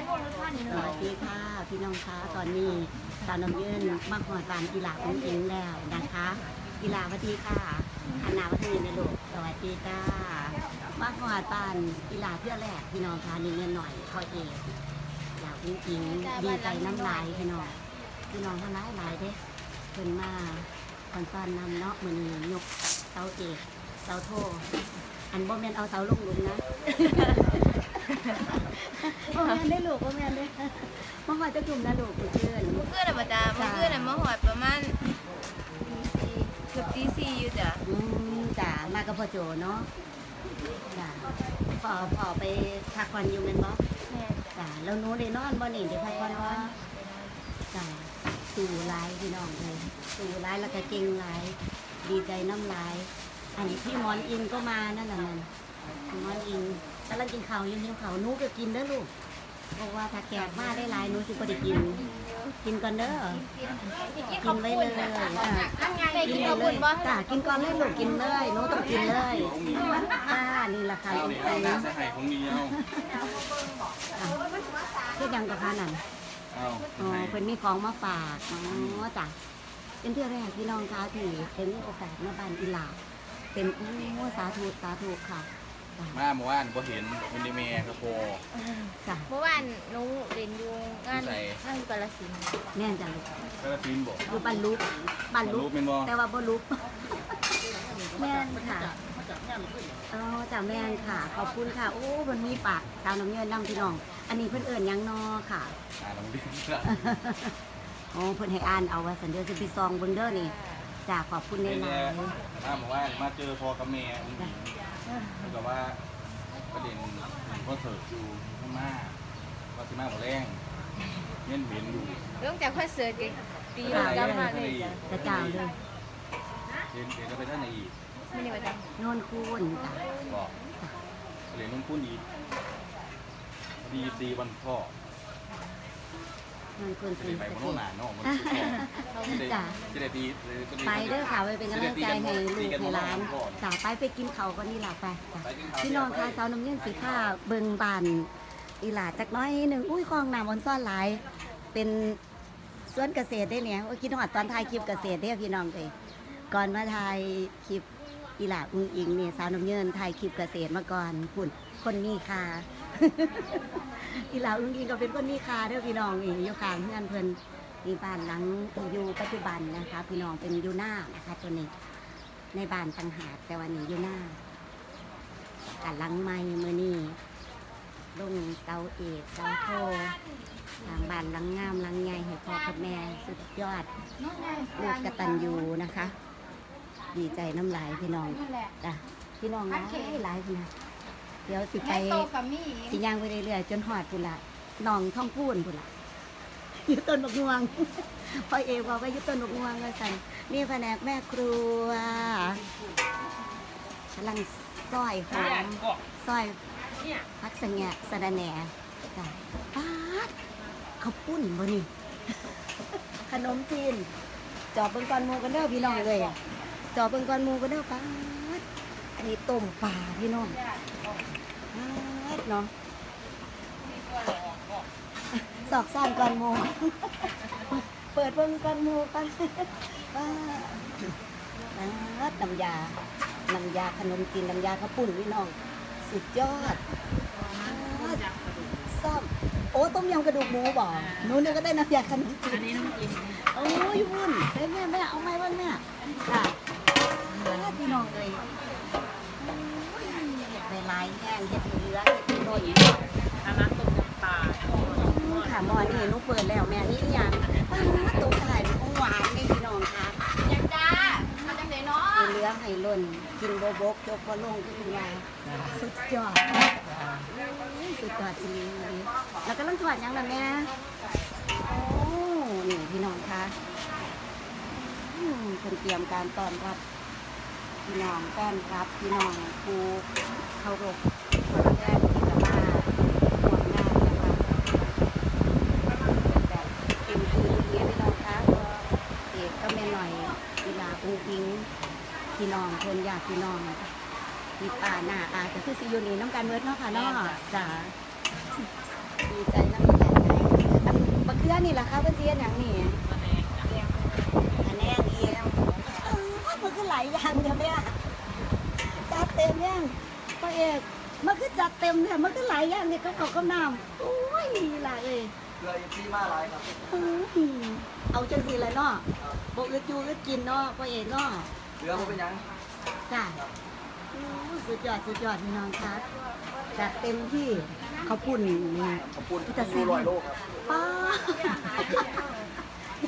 นวงรท่านสวัสดีค่ะ พี่น้องคะตอนนี้สาวน้ำยืนมาหอดบานกีฬาของอิงแล้วนะคะกีฬาวัดีค่ะหันนามาทางนี้นะลูกสวัสดีค่ะมาหอดบานกีฬาเพื่อแรกพี่น้องคะนี่เงินหน่อยคอยเองกีฬาของอิงดีใจน้ำลายพี่น้องพี่น้องทั้งหลายหลายเด้เพิ่นมาคอนซอนนำเนาะเหมือนยกเสาเอกเสาโทอันบ่แมนเอาเสาลงลุมนะ บ่แม่นได้ลูกบ่แม่นได้มาหอดจะกลุ่มนะลูกเพื่อนเมื่อคืนน่ะมาจ้าเมื่อคืนน่ะมาหอดประมาณตีสี่เกือบตีสี่อยู่จ้ะอืมจ้ามากับพ่อโจเนาะจ้าพอพอไปพักผ่อนอยู่แม่นบ่แม่นจ้ะจ้าแล้วหนูได้นอนบ่นี่ได้พักผ่อนบ่จ้าสู่หลายพี่น้องเลยสู่หลายแล้วก็เก่งหลายดีใจน้ำลาย อันนี้พี่หมอนอิงก็มานั่นน่ะนั่นพี่หมอนอิง กำลังกินข้าวอยู่หิวข้าวหนูก็กินเด้อลูกเพราะว่าถ้าแขกมาได้หลายหนูสิบ่ได้กิน กินก่อนเด้อ กินไว้เลยอะได้กิกินนเลข้าวยบุญบ่จ้ากินก่อนเลยลูกกินเลยหนูต้องกินเลยจ้านี่ราคาเอาลูนี่กเอาไปหน้านะใส่ไห่ของดีเอาเพื่อยังกับพานั่นเอาอ๋อเพิ่นมีของมาฝากอ๋อจ้ะเป็นเพื่อแรกพี่น้องคะที่เป็นโอกาสมาบ้านอีหลาเป็นโอ้สาธุสาธุค่ะจ้ะ มาเมื่อวานก็เห็นเป็นดีเมย์ครับโพจ้ะเมื่อวานหนูเรียนอยู่งานใส่งานอยู่กาฬสินธุ์แน่นจ้ะลูกก็ละฟินบอกอยู่บ้านลุกบ้านลุรูกปเป็นบ่แต่ว่าบ่ลุกแม่นค่ะอ๋อจ้ะแม่นค่ะ ขอบคุณค่ะ โอ้เพิ่นมีปากสาวน้ำเงินนำพี่น้อง อันนี้เพิ่นเอิ้นหยังนอค่ะ อ่าลองดิโอ้เพิ่นให้อ่านเอาว่าสันเดียวสิไปซองเบิ่งเด้อนี่จ้าขอบคุณในนี่หแหลาละยมาเมื่อวานมาเจอพอกับแม่อุ้งอิง แล้วก็ว่าประเด็นคอนเสิร์ตอยู่พม่าว่าสิมาหมดแรงเงี้ยเห็นอยู่เรื่องจากคอนเสิร์ตก็ตีหลังกลับมาเลยจ้ะกระเจ้าเลยเห็นเห็นก็ไปท่านไหนอีกไม่ได้มาจ้ะโนนคูนจ้ะบอกเรียนนุ่นคุ้นอีกดีดีวันพ่อ โนนคูนจะสิได้งไปสะโน่นหนาเนาะมันพ่อจะได้จ้ะจะได้ดีไปเด้อค่ะไปเป็นกำลังใจให้ลูกให้หลานจ้าไปไปกินเขาวก็นี่ล่ะไปจ้ะพี่น้องค่ะสาวน้ำเงินสีผ้าเบิงบานอีหลาจักน้อยหนึ่งอุ้ยคลองน้ำมันซ่อนหลาย เป็นสวนเกษตรได้เนี่ยโอ้คิดฮอดตอนถ่ายคลิปเกษตรเด้อพี่น้องเอ้ยก่อนมาถ่ายคลิปอีหลาอุ้งอิงเนี่ยสาวน้ำเงินถ่ายคลิปเกษตรมาก่อนคุณคนนี้ค่ะ อีหลาอุ้งอิงก็เป็นคนนี้ค่ะเด้อพี่น้องนี่อยู่ข้างเพื่อนเพิ่นมีบ้านหลังที่อยู่ปัจจุบันนะคะ พี่น้องเป็นอยู่หน้านะคะ ตัวนี้ในบ้านต่างหากแต่วันนี้อยู่หน้าการหลังไม้มือนี่ลงเสาเอกเสาโททางบ้านหลังงามหลังใหญ่ให้พ่อกับแม่สุดยอดลูกกตัญญูนะคะ ดีใจน้ำลายพี่น้องจ้ะพี่น้องหลายหลายพี่นะ เดี๋ยวสิไปให้โตกับมี่สิย่างไปเรื่อยๆจนหอดพุ่นละหนองท่องพูนพุ่นละอยู่ต้นบกงวงพ่อเอบอกว่าอยู่ต้นบกงวงเลยสันนี่แผนกแม่ครัวกำลังซอยหอมซอยพักสะแงะสะระแหน่จ้ะป๊าดข้าวปุ้นบ่นี่ ขนมจีนจอบเบิ่งก่อนหมูกันเด้อพี่น้องเลยจอบเบิ่งก่อนหมูกันเด้อป๊าดอันนี้ต้มปลาพี่น้องเฮ็ด เนาะสอกซ่านก่อนหมูเปิดเบิ่งก่อนหมูก่อนว้าน้ำน้ำยา น้ำยาขนมจีนน้ำยาข้าวปุ้นพี่น้อง สุดยอดซ่อมโอ้ต้มยำกระดูกหมูบ่หนูเนี่ยก็ได้น้ำยาขนมจีนอันนี้น้ำจีนโอ้ยวุ่นเซ็แม่แม่เอาไหมบ้างแม่ค่ะพี่น้องเลยเวลายแห้งเห็ดเหลือเห็ดโดน อันนั้นต้มยำปลา ค่ะ หมอนี่หนูเปิดแล้วแม่นี่อีหยังป้าตุ๊กไข่ของหวานนี่พี่น้องค่ะยังจ้ามาจังไหนเนาะให้เหลือให้ล้นกินโบบกยกบ่ลงที่คุณยายสุดยอดสุดยอดจริงๆเลยแล้วก็ต้องถอดหยังล่ะแม่โอ้นี่พี่น้องค่ะอืมคนเตรียมการต้อนรับพี่น้องแฟนครับพี่น้องครูเคารพคนแรกที่จะมาร่วมงานนะคะแบบเต็มที่เรียพี่น้องคะเอกก็แม่หน่อย กีฬาปูพิงพี่น้องเพื่อนญาติพี่น้องพี่ป้าหน้าอาจะคือสิอยูนี่น้ำกันเวิร์ดเนาะค่ะเนาะจ้าดีใจน้ำตาไหลอันบักเขือนี่ล่ะคะเพิ่นสิเฮ็ดหยังนี่มาแนงจ้ะอันแน่อีกเออมันคือหลายอย่างเดี๋ยวแม่จัดเต็มยังพ่อเอกมันคือจัดเต็มเนี่ยมันคือหลายอย่างเนี่ยกับข้าวกับน้ำโอ้ยหลายเลยเรือซีมาหลายครับอืมเอาจังสีเลยเนาะ บกอึดอยู่อึดกินเนาะพ่อเอกเนาะเรือมันเป็นหยังจ้ะอู้สุดยอดสุดยอดพี่น้องครับจัดเต็มที่ข้าวปุ่นนี่ขอบคุณแต่แซ่ดูบลอยโลกครับป้า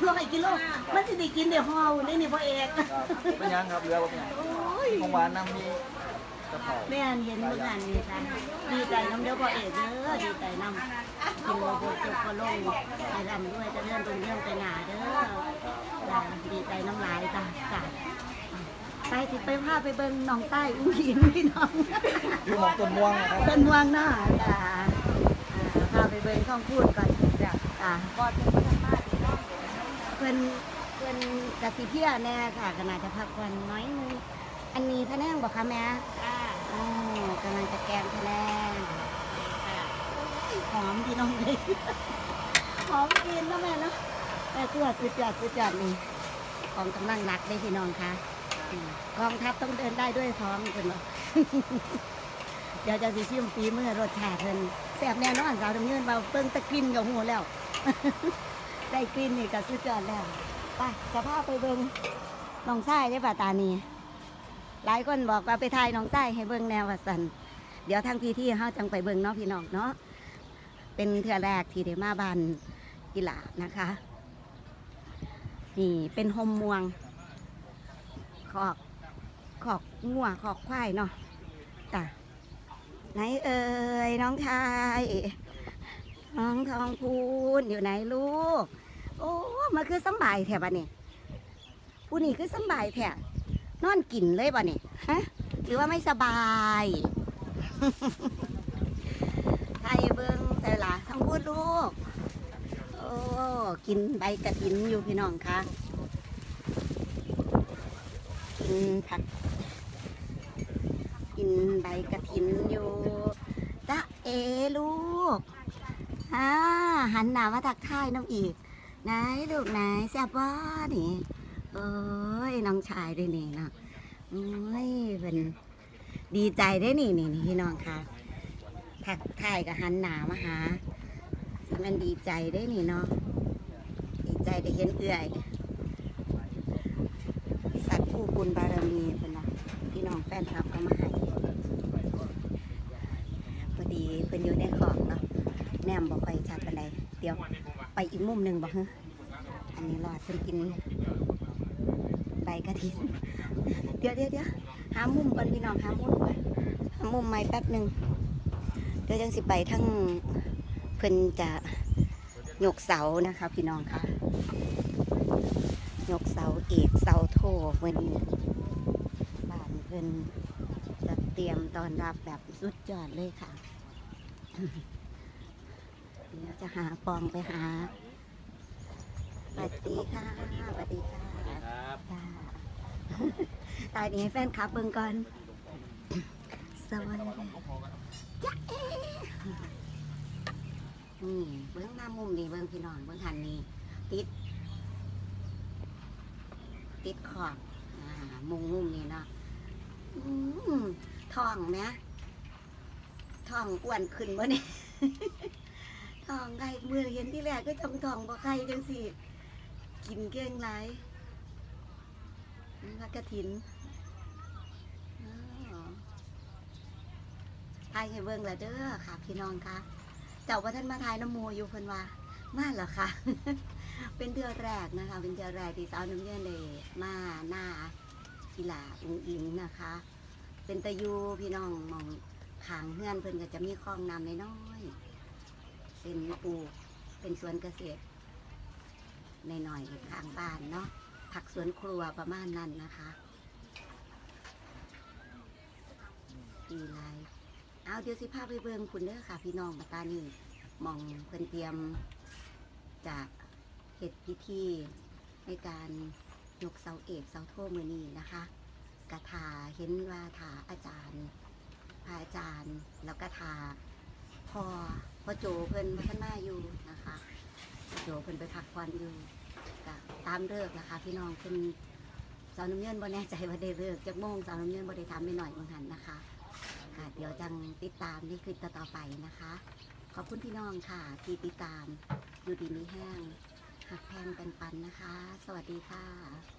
ร้อยกิโลมันจะได้กินเดี๋ยวห่อหุ่นได้นี่พ่อเอกครับเป็นหยังครับเรือว่าเป็นหยังโอ้ย ของหวานน้ำมีกระเพราแม่นเห็นเมื่อกันนี่จ้ะดีใจน้ำเดียวพ่อเอกเด้อดีใจน้ำกินโลโบจบก็ลงไปรำด้วยจะเลื่อนตรงเรื่องไปหนาเด้อจ้ะ ดีใจน้ำลายจ้ะจ้ะไปสิไปพาไปเบิ่งหนองใต้อุ้งหินพี่น้องอยู่หมองต้นม่วงนะครับเป็นเมืองหน้าจ้ะอ่าพาไปเบิ่งข้องพูดก่อนจ้ะอ่าก่อนเพิ่นเพิ่นกะสิเพียแน่ค่ะขนาดจะพักวันน้อยนึงอันนี้พะแนงบอกค่ะแม่จ้าอ๋อกำลังจะแกงพะแนงค่ะหอมพี่น้องเลยหอมกินนะแม่เนาะ แต่ตัวสุดยอดสุดยอดนี่ของกำลังรักเลยพี่น้องคะกองทัพต้องเดินได้ด้วยท้องเพิ่นบอเดี๋ยวจะสิชิมฝีมือรสชาติเพิ่นแซ่บแน่นอนสาวดำเนินเบาเพิ่งตะกลินกับหูแล้ว ได้กลิ่นนี่ก็สุดยอดแล้วไปจะพาไปเบิ่งน้องชายได้ป่ะตานีหลายคนบอกว่าไปถ่ายน้องชายให้เบิ่งแนวว่าสันเดี๋ยวทางพี่ที่เฮาจังไปเบิ่งเนาะพี่น้องเนาะเป็นเทือแรกที่ได้มาบ้านกีฬานะคะ นี่เป็นโฮมม่วง ขอกขอกงัวขอกควายเนาะจ้ะไหนเอ่ยน้องชายน้องทองพูนอยู่ไหนลูก โอ้มันคือสบายแถบะนี่ผู้นี่คือสบายแถบนอนกินเลยบ่นี่ฮะหรือว่าไม่สบายไทยเบิ้งใส่ละทองพูดลูก กินใบกระถินอยู่พี่น้องคะกินผัก กินใบกระถินอยู่จ้าเอลูกอ่าหันหน้ามาทักทายน้องอีกไหนลูกไหนแซ่บบ่นี่เอ้ยน้องชายด้วยนี่เนาะโอ้ยเป็นดีใจได้นี่นี่นี่พี่น้องค่ะทักทายกับหันหน้ามาหา มันดีใจได้นี่เนาะดีใจได้เห็นเอื่อยสัตว์ผู้บุญบารมีเป็นนะพี่น้องแฟนคลับก็มาให้พอดีเพิ่นอยู่ในขอบเนาะแนมบอกไปชัดไปเลยเดี๋ยวไปอีกมุมหนึ่งบอกฮะอันนี้รอดเพิ่นกินใบกระถินเดี๋ยวเดี๋ยวเดี๋ยวหามุมก่อนพี่น้องหามุมก่อนหามุมใหม่แป๊บหนึ่งเดี๋ยวจังสิไปทั้ง เพิ่นจะยกเสานะคะ พี่น้องค่ะ ยกเสาเอกเสาโทวันนี้บ้านเพิ่นจะเตรียมตอนรับแบบสุดยอดเลยค่ะเดี๋ยวจะหาปองไปหาสวัสดีค่ะสวัสดีค่ะครับจ้าตายนี้แฟนคลับเบิ่งก่อนสวัสดีจ้าเอ นี่เบื้องหน้ามุมนี่เบื้องพี่น้องเบื้องหันนี่ติด ติดขอบอ่ามุมมุมนี่เนาะอืมท้องไหมท้องอ้วนขึ้นบ่เนี่ยทองไก่มือเห็นที่แรกก็จำทองบ่ไข่จังสิกินเก่งไรนี่พักกระถินทายให้เบิ่งละเด้อค่ะพี่น้องค่ะ เจ้าว่าท่านมาทายน้ำโมอยู่เพิ่นว่ามาเหรอคะเป็นเดือนแรกนะคะ เป็นเดือนแรกที่สาวน้ำเยื่อเลยมาหน้ากีฬาอุ้งอิงนะคะ เป็นตะยูพี่น้องมองขางเฮือนเพิ่นก็จะมีคลองน้ำน้อยๆเป็นปลูกเป็นสวนเกษตรในหน่อยๆข้างบ้านเนาะผักสวนครัวประมาณนั้นนะคะดีไร เอาเดี๋ยวสิพาไปเบิ่งคุณเด้อค่ะ พี่น้องมาตานี่มองเพิ่นเตรียมจากเหตุพิธีในการยกเสาเอกเสาโทมือนีนะคะกระถาเห็นว่าถาอาจารย์พระอาจารย์แล้วก็ทาพอพอโจเพิ่นพัฒนาอยู่นะคะโจเพิ่นไปพักผ่อนอยู่ก็ตามเลิกนะคะ พี่น้องเพิ่นสาวน้ำเงินบ่แน่ใจว่าได้เลิกจากโมงสาวน้ำเงินบ่ได้ทำไม่หน่อยบางหันนะคะ ค่ะ เดี๋ยวจังติดตามนี่คือต่อๆไปนะคะ ขอบคุณพี่น้องค่ะ ที่ติดตามอยู่ดีมีแห้งหักแพงเป็นปันนะคะ สวัสดีค่ะ